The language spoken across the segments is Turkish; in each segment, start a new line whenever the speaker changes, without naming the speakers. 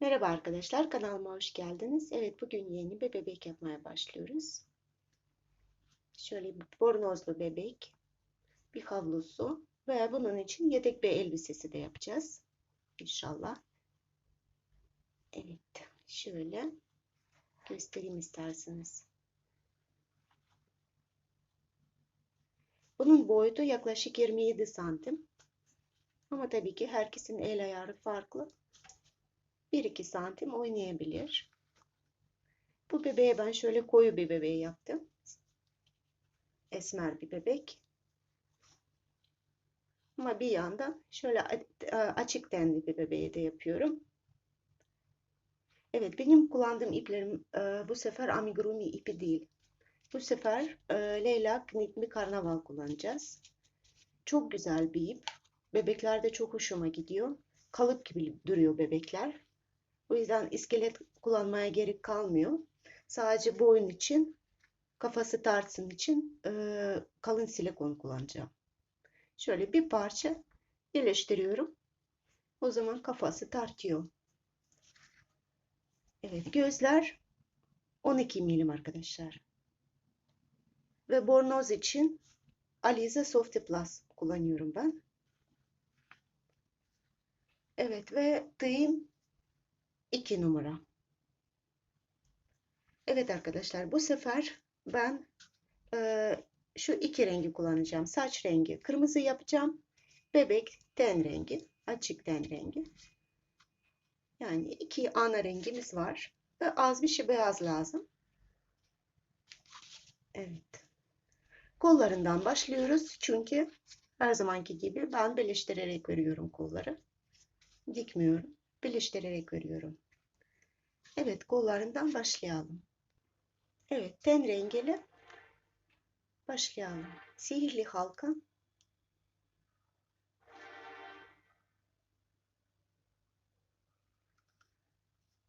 Merhaba arkadaşlar, kanalıma hoş geldiniz. Evet, bugün yeni bir bebek yapmaya başlıyoruz. Şöyle bir bornozlu bebek, bir havlusu ve bunun için yedek bir elbisesi de yapacağız. İnşallah. Evet, şöyle göstereyim isterseniz. Bunun boyutu yaklaşık 27 santim. Ama tabii ki herkesin el ayarı farklı. 1-2 santim oynayabilir. Bu bebeğe ben şöyle koyu bir bebeği yaptım. Esmer bir bebek. Ama bir yandan şöyle açık tenli bir bebeği de yapıyorum. Evet benim kullandığım iplerim bu sefer amigurumi ipi değil. Bu sefer Leyla Knitmi Karnaval kullanacağız. Çok güzel bir ip. Bebeklerde çok hoşuma gidiyor. Kalıp gibi duruyor bebekler. O yüzden iskelet kullanmaya gerek kalmıyor. Sadece boyun için, kafası tartsın için e, kalın silikon kullanacağım. Şöyle bir parça birleştiriyorum. O zaman kafası tartıyor. Evet, gözler 12 milim arkadaşlar. Ve bornoz için Alize Softy Plus kullanıyorum ben. Evet ve tığım 2 numara. Evet arkadaşlar bu sefer ben e, şu iki rengi kullanacağım. Saç rengi kırmızı yapacağım. Bebek ten rengi. Açık ten rengi. Yani iki ana rengimiz var. Ve az bir şey beyaz lazım. Evet. Kollarından başlıyoruz. Çünkü her zamanki gibi ben birleştirerek veriyorum kolları. Dikmiyorum. Birleştirerek veriyorum. Evet kollarından başlayalım. Evet ten rengili başlayalım. Sihirli halka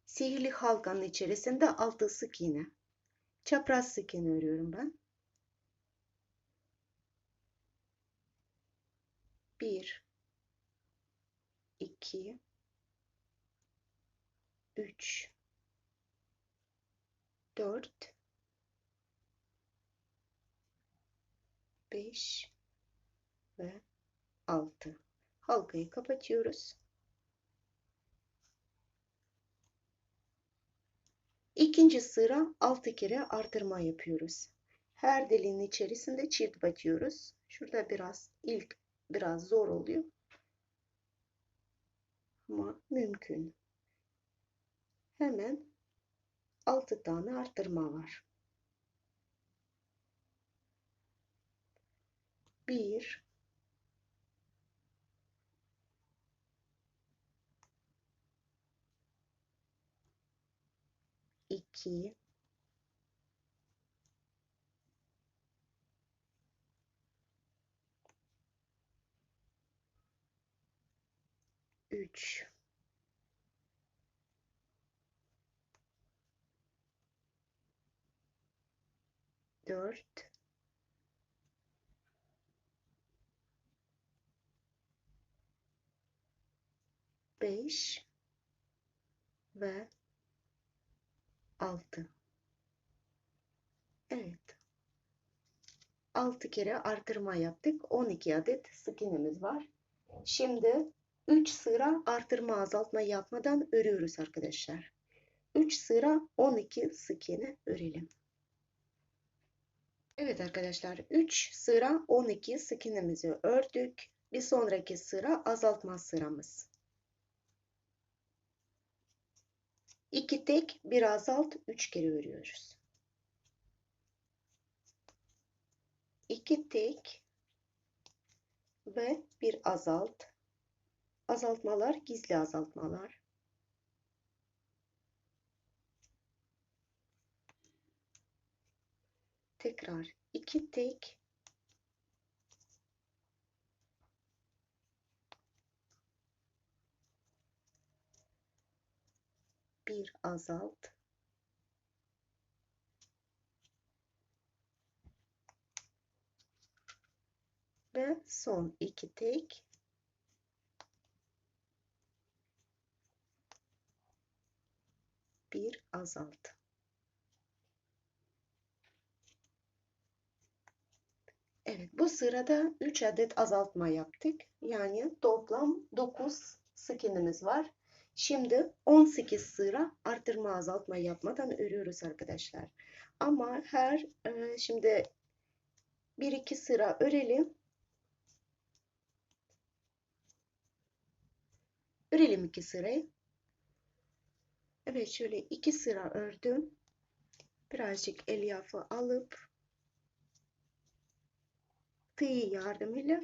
Sihirli halkanın içerisinde altı sık iğne. Çapraz sık iğne örüyorum ben. Bir, iki, üç, 4 5 ve 6 halkayı kapatıyoruz. İkinci sıra 6 kere artırma yapıyoruz. Her deliğin içerisinde çift batıyoruz. Şurada biraz ilk biraz zor oluyor. Ama mümkün. Hemen 6 tane arttırma var. 1 2 3 dört beş ve altı. Evet. Altı kere artırma yaptık. 12 adet sık iğnemiz var. Şimdi 3 sıra artırma azaltma yapmadan örüyoruz arkadaşlar. 3 sıra 12 sık iğne örelim. Evet arkadaşlar 3 sıra 12 sık iğnemizi ördük. Bir sonraki sıra azaltma sıramız. 2 tek bir azalt 3 kere örüyoruz. 2 tek ve bir azalt. Azaltmalar gizli azaltmalar. tekrar iki tek bir azalt. Ve son iki tek azalt. Evet, bu sırada 3 adet azaltma yaptık. Yani toplam 9 sık iğnemiz var. Şimdi 18 sıra artırma azaltma yapmadan örüyoruz arkadaşlar. Ama her e, şimdi 1-2 sıra örelim. Örelim 2 sırayı. Evet şöyle 2 sıra ördüm. Birazcık elyafı alıp tığ yardımıyla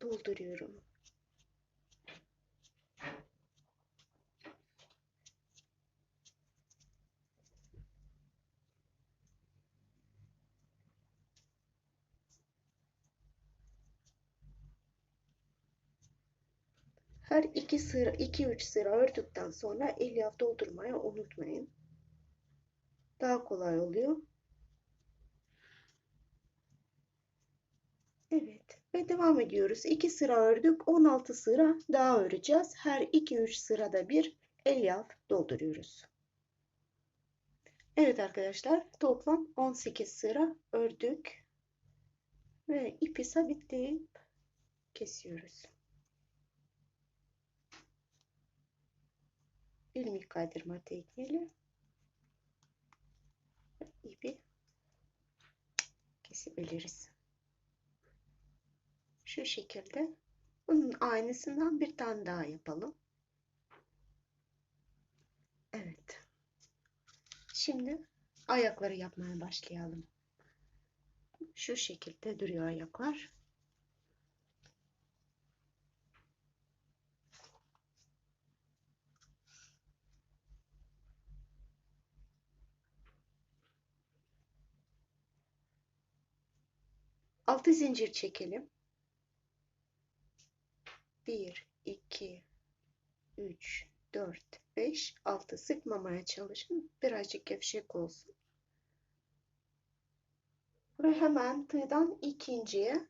dolduruyorum. Her iki sıra, iki üç sıra ördükten sonra elyaf doldurmayı unutmayın. Daha kolay oluyor. Evet ve devam ediyoruz. 2 sıra ördük. 16 sıra daha öreceğiz. Her 2-3 sırada bir elyaf dolduruyoruz. Evet arkadaşlar toplam 18 sıra ördük. Ve ipi sabitleyip kesiyoruz. ilmek kaydırma tekniğiyle ipi kesebiliriz. Şu şekilde bunun aynısından bir tane daha yapalım. Evet. Şimdi ayakları yapmaya başlayalım. Şu şekilde duruyor ayaklar. Altı zincir çekelim. 1, 2, 3, 4, 5, 6 sıkmamaya çalışın. Birazcık gevşek olsun. Ve hemen tığdan ikinciye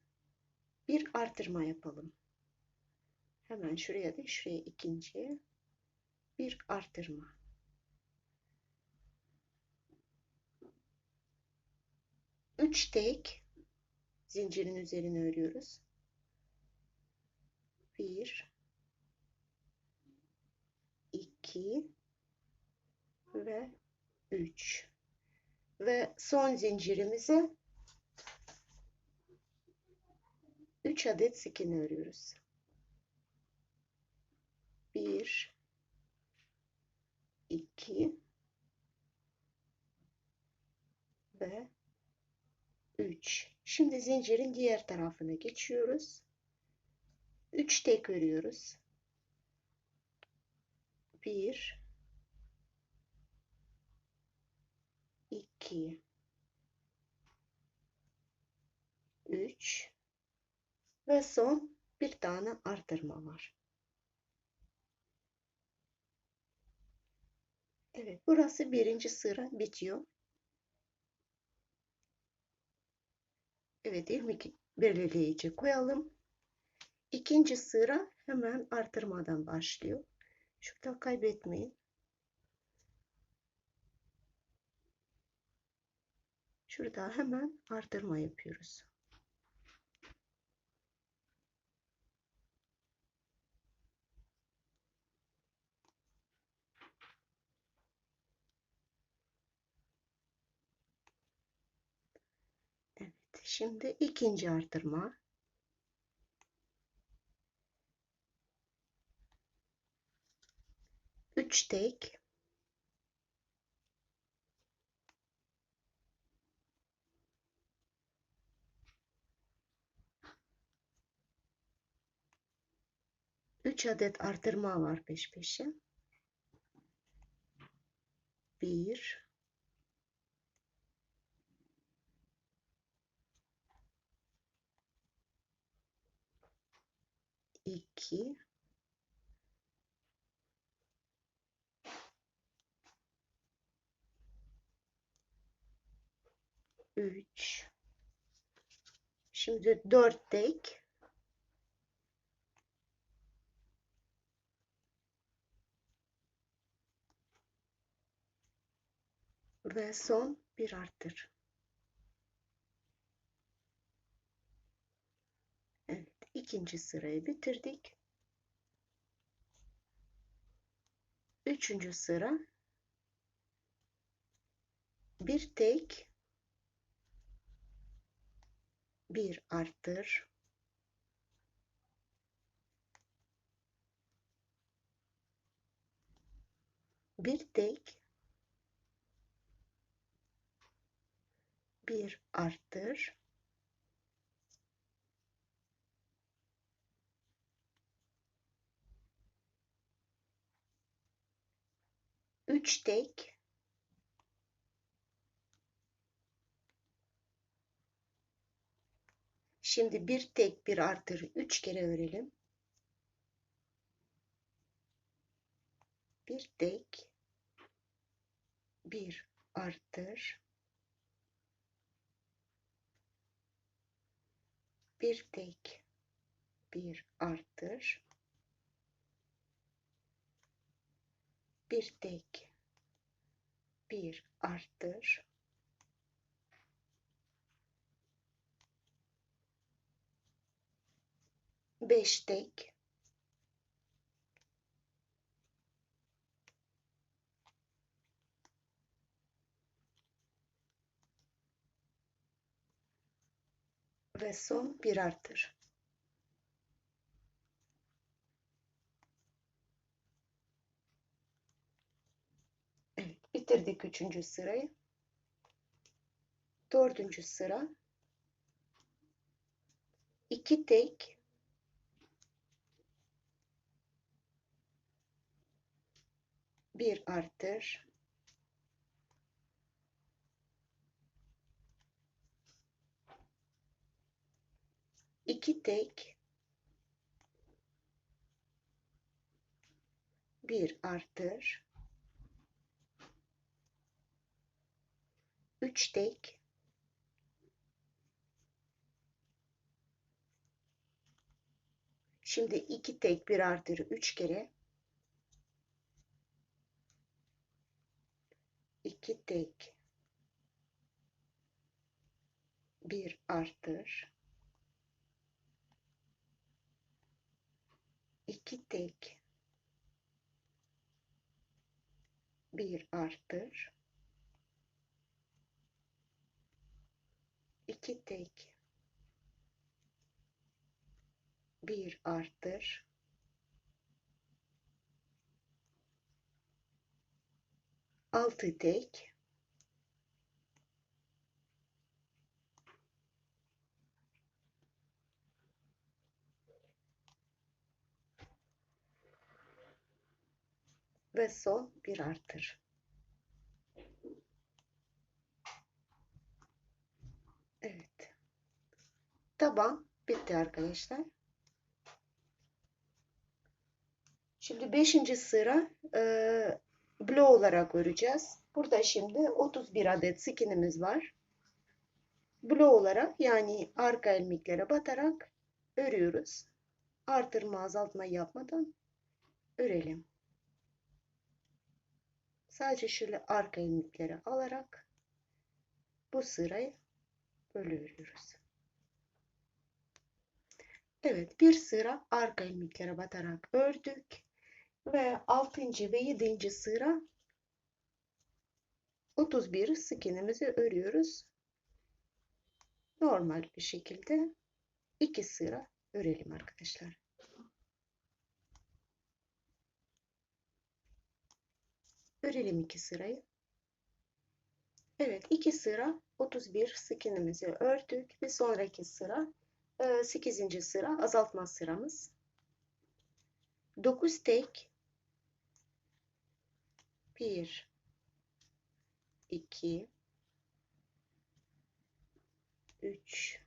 bir artırma yapalım. Hemen şuraya da şuraya ikinciye bir artırma. Üç tek zincirin üzerine örüyoruz. 1 2 ve 3 ve son zincirimize 3 adet sık iğne örüyoruz. 1 2 ve 3 Şimdi zincirin diğer tarafına geçiyoruz. 3 tek örüyoruz. 1 2 3 ve son bir tane artırma var. Evet, burası birinci sıra bitiyor. Evet ilmek belirleyici koyalım. İkinci sıra hemen artırmadan başlıyor. Şurada kaybetmeyin. Şurada hemen artırma yapıyoruz. Şimdi ikinci artırma. Üç tek. Üç adet artırma var peş peşe. Bir, 2 3 Şimdi 4 tek ve son bir arttır. Evet, ikinci sırayı bitirdik. Üçüncü sıra bir tek bir arttır. Bir tek bir arttır. Üç tek Şimdi bir tek bir artır üç kere örelim. Bir tek bir artır. Bir tek bir artır. Bir tek bir artır beş tek ve son bir artır. Bitirdik üçüncü sırayı. Dördüncü sıra iki tek bir artır iki tek bir artır üç tek Şimdi iki tek bir artır üç kere iki tek bir artır iki tek bir artır iki tek bir artır altı tek ve son bir artır. Evet. Taban bitti arkadaşlar. Şimdi beşinci sıra e, blok olarak öreceğiz. Burada şimdi 31 adet skinimiz var. Blok olarak yani arka ilmeklere batarak örüyoruz. Artırma azaltma yapmadan örelim. Sadece şöyle arka ilmekleri alarak bu sırayı böyle örüyoruz. Evet bir sıra arka ilmeklere batarak ördük ve 6. ve 7. sıra 31 skinimizi örüyoruz. Normal bir şekilde iki sıra örelim arkadaşlar. Örelim iki sırayı. Evet iki sıra 31 skinimizi ördük. Bir sonraki sıra 8. E, sıra azaltma sıramız. 9 tek 1 2 3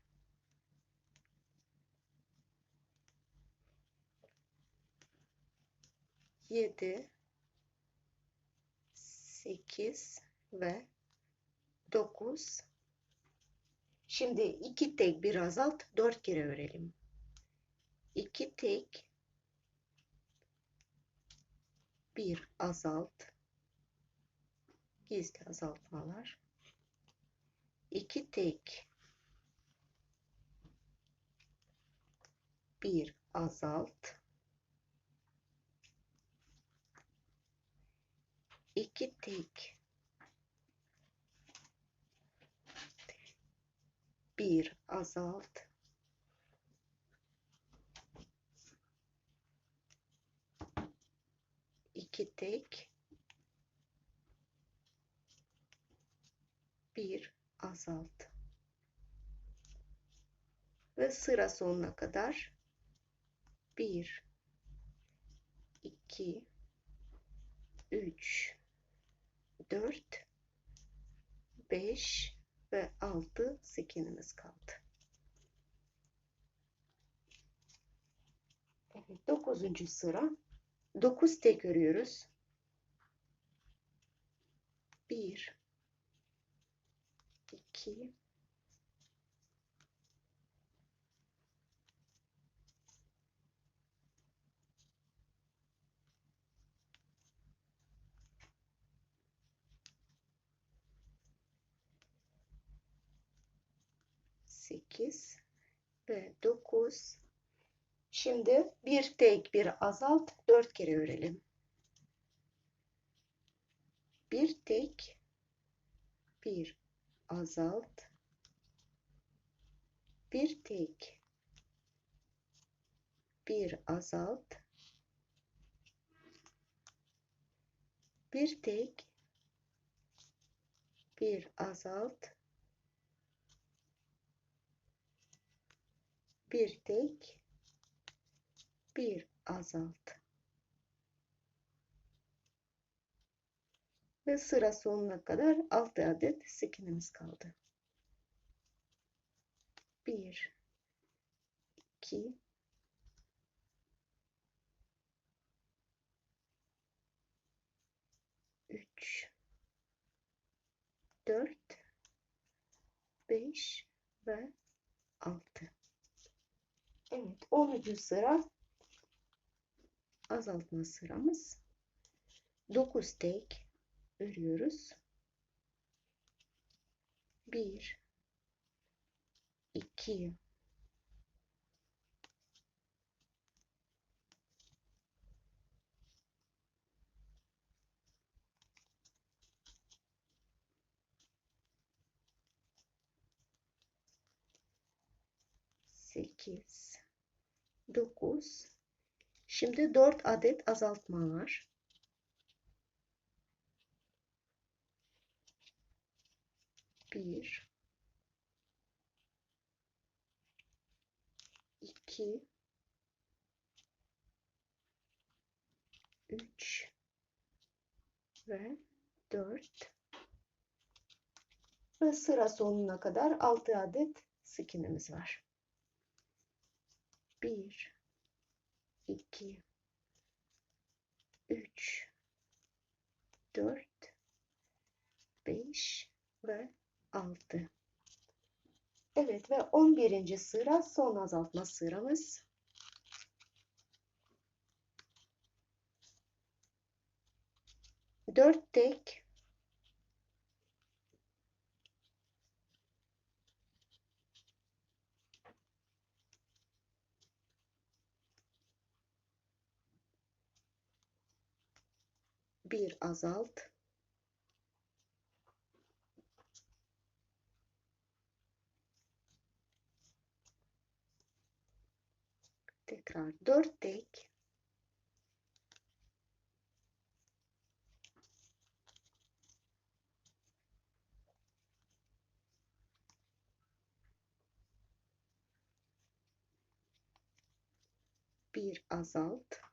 7 8 ve 9 şimdi 2 tek bir azalt 4 kere örelim 2 tek bir azalt gizli azaltmalar. 2 tek. 1 azalt. 2 tek. 1 azalt. 2 tek. 1 azalt. Ve sıra sonuna kadar 1 2 3 4 5 ve 6 skinimiz kaldı. Evet, 9. sıra 9 tek örüyoruz. 1 2 8 ve 9 Şimdi bir tek bir azalt dört kere örelim. Bir tek bir azalt. Bir tek. Bir azalt. Bir tek. Bir azalt. Bir tek. Bir azalt. Ve sıra sonuna kadar 6 adet skinimiz kaldı. 1 2 3 4 5 ve 6 Evet 10. sıra azaltma sıramız 9 tek örüyoruz 1 2 8 9 Şimdi 4 adet azaltma var. Bir, iki, üç. Ve dört. Ve sıra sonuna kadar altı adet skinimiz var. Bir, 2 3 4 5 ve 6 Evet ve 11. sıra son azaltma sıramız. Dört tek bir azalt. Tekrar dört tek. Bir azalt.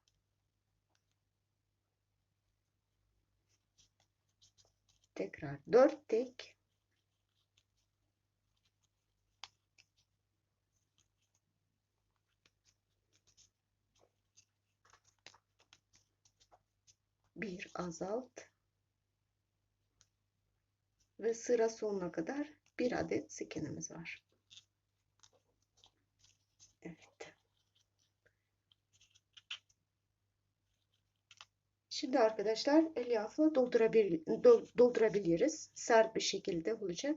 tekrar 4 tek bir azalt ve sıra sonuna kadar bir adet skinimiz var. Evet. Şimdi arkadaşlar elyafla doldurabil dol- doldurabiliriz. Sert bir şekilde olacak.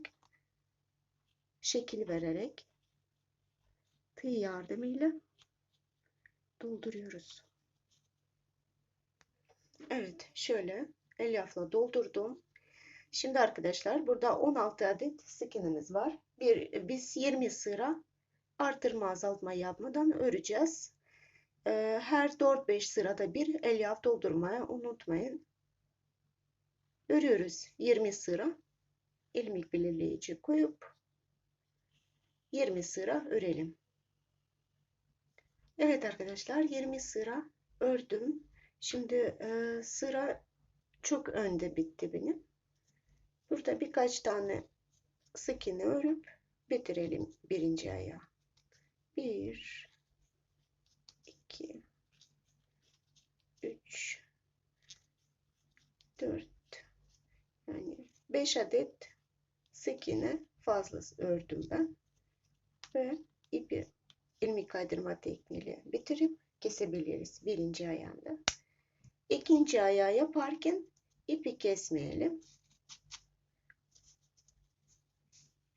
Şekil vererek tığ yardımıyla dolduruyoruz. Evet, şöyle elyafla doldurdum. Şimdi arkadaşlar burada 16 adet skinimiz var. Bir, biz 20 sıra artırma azaltma yapmadan öreceğiz. Ee, her 4-5 sırada bir elyaf doldurmayı unutmayın. Örüyoruz 20 sıra ilmek belirleyici koyup 20 sıra örelim. Evet arkadaşlar 20 sıra ördüm. Şimdi e, sıra çok önde bitti benim. Burada birkaç tane sıkını örüp bitirelim birinci ayağı. Bir, iki, üç, dört, yani beş adet sıkını fazla ördüm ben ve ipi ilmek kaydırma tekniğiyle bitirip kesebiliriz birinci ayağında. İkinci ayağı yaparken ipi kesmeyelim.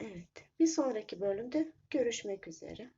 Evet, bir sonraki bölümde görüşmek üzere.